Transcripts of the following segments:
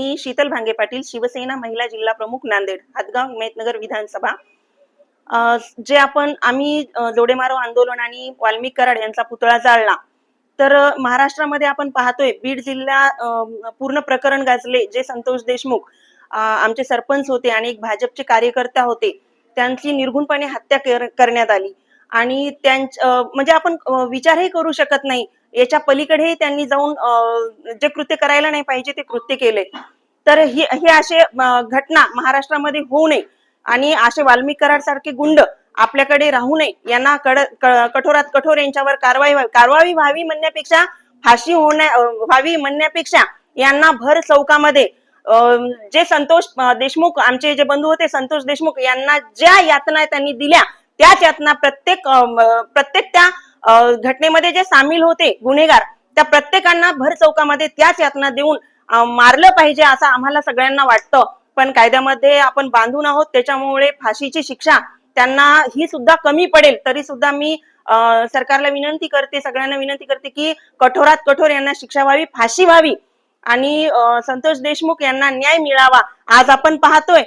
मी शीतल भांगे पाटील शिवसेना महिला जिल्हा प्रमुख नांदेड हातगाव हिमायतनगर विधानसभा. जे आपण आम्ही जोडेमारो आंदोलन आणि वाल्मिक कराड यांचा पुतळा जाळला. तर महाराष्ट्रामध्ये आपण पाहतोय बीड जिल्हा पूर्ण प्रकरण गाजले. जे संतोष देशमुख आमचे सरपंच होते आणि एक भाजपचे कार्यकर्ता होते त्यांची निर्गुणपणे हत्या कर- करण्यात आली. आणि त्यांच म्हणजे आपण विचारही करू शकत नाही. याच्या पलीकडेही त्यांनी जाऊन जे कृत्य करायला नाही पाहिजे ते कृत्य केले. तर हे हे असे घटना महाराष्ट्रामध्ये होऊ नये आणि असे वाल्मिक सारखे गुंड आपल्याकडे राहू नये यांना कड कठोरात कठोर यांच्यावर कारवाई व्हावी कारवाई व्हावी म्हणण्यापेक्षा फाशी होण्या व्हावी म्हणण्यापेक्षा यांना भर चौकामध्ये जे संतोष देशमुख आमचे जे बंधू होते संतोष देशमुख यांना ज्या यातना त्यांनी दिल्या त्याच यातना प्रत्येक प्रत्येक त्या घटनेमध्ये जे सामील होते गुन्हेगार त्या प्रत्येकांना भर चौकामध्ये त्याच यातना देऊन मारलं पाहिजे असं आम्हाला सगळ्यांना वाटतं. पण कायद्यामध्ये आपण बांधून आहोत त्याच्यामुळे फाशीची शिक्षा त्यांना ही सुद्धा कमी पडेल. तरी सुद्धा मी सरकारला विनंती करते सगळ्यांना विनंती करते की कठोरात कठोर यांना शिक्षा व्हावी फाशी व्हावी. आणि संतोष देशमुख यांना न्याय मिळावा. आज आपण पाहतोय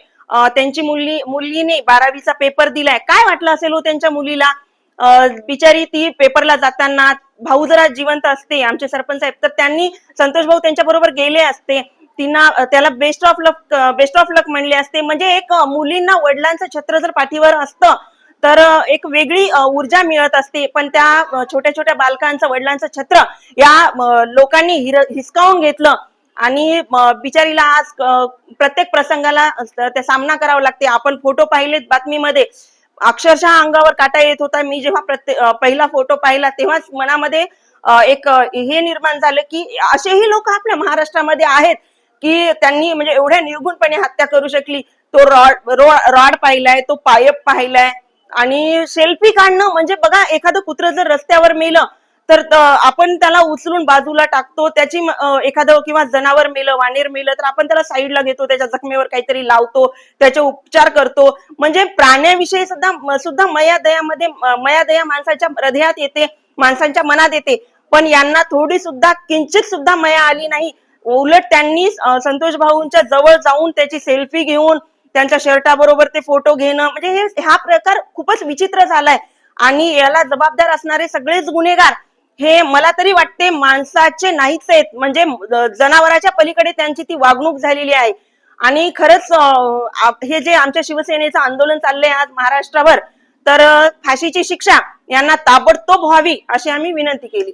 त्यांची मुली मुलीने बारावीचा पेपर दिलाय. काय वाटलं असेल हो त्यांच्या मुलीला? बिचारी ती पेपरला जाताना भाऊ जरा जिवंत असते आमचे सरपंच साहेब. तर त्यांनी संतोष भाऊ त्यांच्या बरोबर गेले असते. तिना त्याला best of luck best of luck म्हणले असते. म्हणजे एक मुलींना वडिलांचं छत्र जर पाठीवर असतं तर एक वेगळी ऊर्जा मिळत असते. पण त्या छोट्या छोट्या बालकांचं वडिलांचं छत्र या लोकांनी हिसकावून घेतलं. आणि बिचारीला आज प्रत्येक प्रसंगाला ते सामना करावा लागते. आपण फोटो पाहिलेत बातमीमध्ये. अक्षरशः अंगावर काटा येत होता. मी जेव्हा प्रत्येक पहिला फोटो पाहिला तेव्हाच मनामध्ये एक हे निर्माण झालं की असेही लोक आपल्या महाराष्ट्रामध्ये आहेत की त्यांनी म्हणजे एवढ्या निर्गुणपणे हत्या करू शकली. तो रॉड रॉड पाहिलाय तो पायप पाहिलाय आणि सेल्फी काढणं म्हणजे बघा एखादं कुत्र जर रस्त्यावर मेलं तर आपण त्याला उचलून बाजूला टाकतो त्याची एखादं किंवा जनावर मेलं वानेर मेलं तर आपण त्याला साईडला घेतो त्याच्या जखमेवर काहीतरी लावतो त्याचे उपचार करतो. म्हणजे प्राण्याविषयी सुद्धा सुद्धा मया दयामध्ये मया दया माणसाच्या हृदयात येते माणसांच्या मनात येते. पण यांना थोडी सुद्धा किंचित सुद्धा मया आली नाही. उलट त्यांनी संतोष भाऊंच्या जवळ जाऊन त्याची सेल्फी घेऊन त्यांच्या शर्टाबरोबर ते फोटो घेणं म्हणजे हे हा प्रकार खूपच विचित्र झालाय. आणि याला जबाबदार असणारे सगळेच गुन्हेगार हे मला तरी वाटते माणसाचे नाहीच आहेत. म्हणजे जनावराच्या पलीकडे त्यांची ती वागणूक झालेली आहे. आणि खरंच हे जे आमच्या शिवसेनेचं आंदोलन चाललंय आज महाराष्ट्रावर तर फाशीची शिक्षा यांना ताबडतोब व्हावी अशी आम्ही विनंती केली.